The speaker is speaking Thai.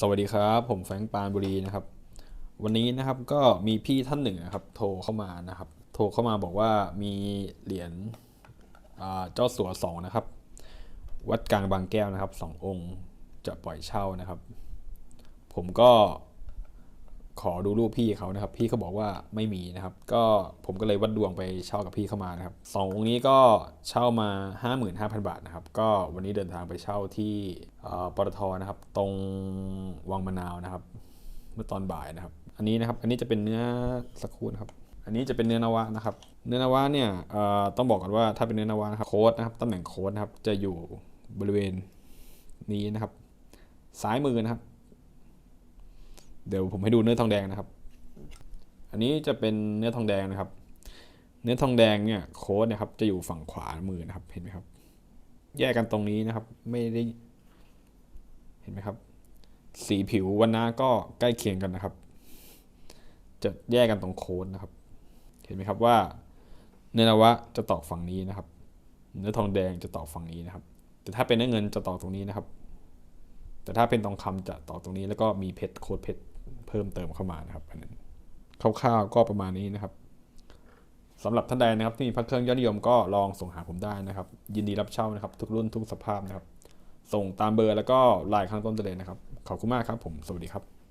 สวัสดีครับ ผมแฟรงค์ปานบุรีนะครับ วันนี้นะครับก็มีพี่ท่านหนึ่งนะครับโทรเข้ามานะครับ โทรเข้ามาบอกว่ามีเหรียญเจ้าสัวสองนะครับ วัดกลางบางแก้วนะครับสององค์จะปล่อยเช่านะครับ ผมก็ ขอดูรูปพี่เขานะครับ พี่เขาบอกว่าไม่มีนะครับ ก็ผมก็เลยวัดดวงไปเช่ากับพี่เข้ามานะครับสององค์นี้ก็เช่ามา 55,000 บาทนะครับ ก็วันนี้เดินทางไปเช่าที่ปตทนะครับ ตรงวังมะนาวนะครับ เมื่อตอนบ่ายนะครับ อันนี้นะครับ อันนี้จะเป็นเนื้อสักครู่นะครับ อันนี้จะเป็นเนื้อนวะนะครับ เนื้อนวะเนี่ยต้องบอกก่อนว่าถ้าเป็นเนื้อนวะนะครับโค้ดนะครับตำแหน่งโค้ดนะครับจะอยู่บริเวณนี้นะครับ ซ้ายมือนะครับ เดี๋ยวผมให้ดูเนื้อทองแดงนะครับ อันนี้จะเป็นเนื้อทองแดงนะครับ เนื้อทองแดงเนี่ยโค้ดนะครับจะอยู่ฝั่งขวามือนะครับเห็นไหมครับ แยกกันตรงนี้นะครับ ไม่ได้ เห็นไหมครับ สีผิววันหน้าก็ใกล้เคียงกันนะครับ จะแยกกันตรงโค้ดนะครับ เห็นไหมครับว่าเนื้อนวะจะตอกฝั่งนี้นะครับ เนื้อทองแดงจะตอกฝั่งนี้นะครับ แต่ถ้าเป็นเนื้อเงินจะตอกตรงนี้นะครับ แต่ถ้าเป็นทองคำจะต่อตรงนี้แล้วก็มีเพชรโค้ดเพชร พิ่มเติมเข้ามานะครับอันนั้นคร่าวๆก็ประมาณนี้นะครับสำหรับท่านใดนะครับที่มีพระเครื่องยอดนิยมก็ลองส่งหาผมได้นะครับ ยินดีรับเช่านะครับ ทุกรุ่นทุกสภาพนะครับ ส่งตามเบอร์แล้วก็ไลน์ข้างต้นเลยนะครับ ขอบคุณมากครับผม สวัสดีครับ